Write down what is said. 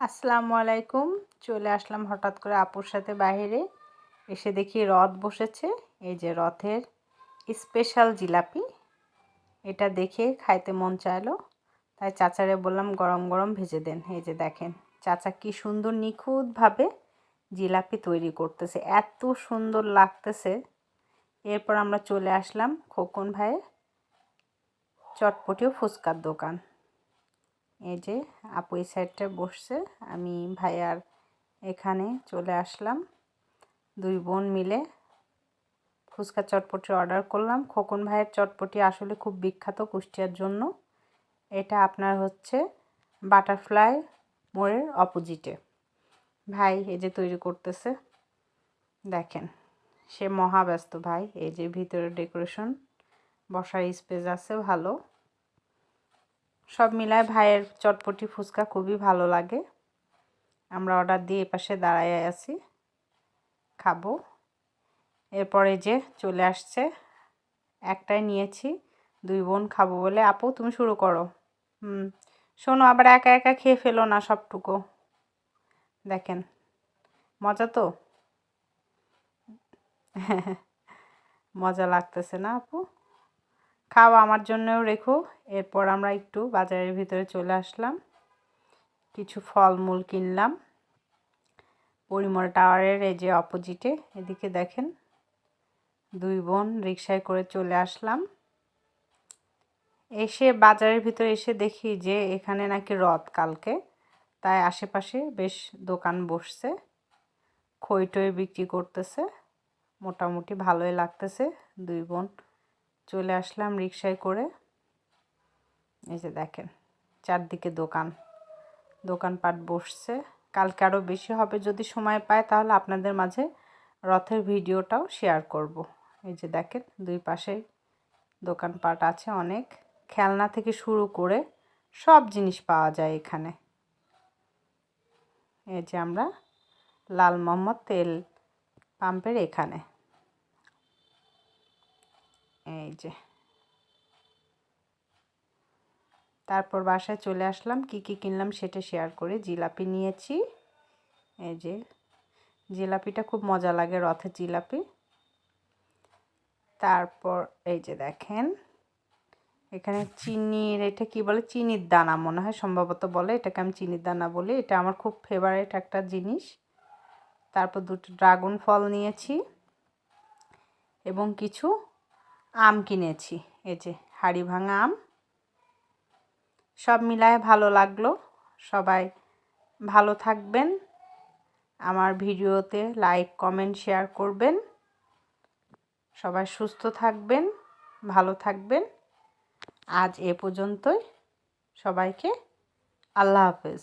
আসসালামু আলাইকুম। চলে আসলাম হঠাৎ করে আপুর সাথে বাইরে। এসে দেখি রথ বসেছে। এই যে রথের স্পেশাল জিলাপি। এটা দেখে খাইতে মন চাইলো। তাই চাচারে বললাম, গরম গরম ভেজে দেন। এই যে দেখেন, চাচা কি সুন্দর নিখুঁতভাবে জিলাপি তৈরি করতেছে। এত সুন্দর লাগতেছে। এরপর আমরা চলে আসলাম খোকন ভাইয়ের চটপটি ও ফুচকার দোকান। এই যে আপু এই সাইডটা বসছে, আমি ভাইয়ার এখানে চলে আসলাম। দুই বোন মিলে ফুচকা চটপটি অর্ডার করলাম। খোকন ভাইয়ের চটপটি আসলে খুব বিখ্যাত কুষ্টিয়ার জন্য। এটা আপনার হচ্ছে বাটারফ্লাই মোড়ের অপোজিটে। ভাই এই যে তৈরি করতেছে, দেখেন, সে মহাব্যস্ত ভাই। এই যে ভিতরে ডেকোরেশন, বসার স্পেস আছে ভালো। সব মিলায় ভাইয়ের চটপটি ফুচকা খুবই ভালো লাগে। আমরা অর্ডার দিয়ে এপাশে দাঁড়ায় আছি। খাব। এরপরে যে চলে আসছে, একটাই নিয়েছি। দুই বোন খাব বলে, আপু, তুমি শুরু করো। হুম, শোনো, আবার একা একা খেয়ে ফেলো না সবটুকু। দেখেন, মজা তো? মজা লাগতেছে না, আপু? খাওয়া আমার জন্যও রেখো। এরপর আমরা একটু বাজারের ভিতরে চলে আসলাম। কিছু ফলমূল কিনলাম। পরিমল টাওয়ারের এই যে অপোজিটে এদিকে দেখেন, দুই বোন রিক্সায় করে চলে আসলাম। এসে বাজারের ভিতরে এসে দেখি যে এখানে নাকি রথ কালকে। তাই আশেপাশে বেশ দোকান বসছে। খই টই বিক্রি করতেছে। মোটামুটি ভালোই লাগতেছে। দুই বোন চলে আসলাম রিক্সায় করে। এই যে দেখেন, চারদিকে দোকান। দোকানপাট বসছে। কালকে আরও বেশি হবে যদি সময় পায়, তাহলে আপনাদের মাঝে রথের ভিডিওটাও শেয়ার করব। এই যে দেখেন, দুই পাশে দোকানপাট আছে অনেক। খেলনা থেকে শুরু করে সব জিনিস পাওয়া যায় এখানে। এই যে আমরা লাল মোহাম্মদ তেল পাম্পের এখানে। এই যে। তারপর বাসায় চলে আসলাম, কি কি কিনলাম সেটা শেয়ার করে জিলাপি নিয়েছি। এই যে, জিলাপিটা খুব মজা লাগে রথের জিলাপি। তারপর এই যে দেখেন, এখানে চিনির, এটা কি বলে, চিনির দানা মনে হয় সম্ভবত বলে, এটাকে আমি চিনির দানা বলি, এটা আমার খুব ফেভারিট একটা জিনিস। তারপর দুটো ড্রাগন ফল নিয়েছি এবং কিছু আম কিনেছি, এই যে হাড়ি ভাঙা আম। সব মিলায় ভালো লাগল। সবাই ভালো থাকবেন। আমার ভিডিওতে লাইক, কমেন্ট, শেয়ার করবেন। সবাই সুস্থ থাকবেন, ভালো থাকবেন। আজ এ পর্যন্তই। সবাইকে আল্লাহ হাফেজ।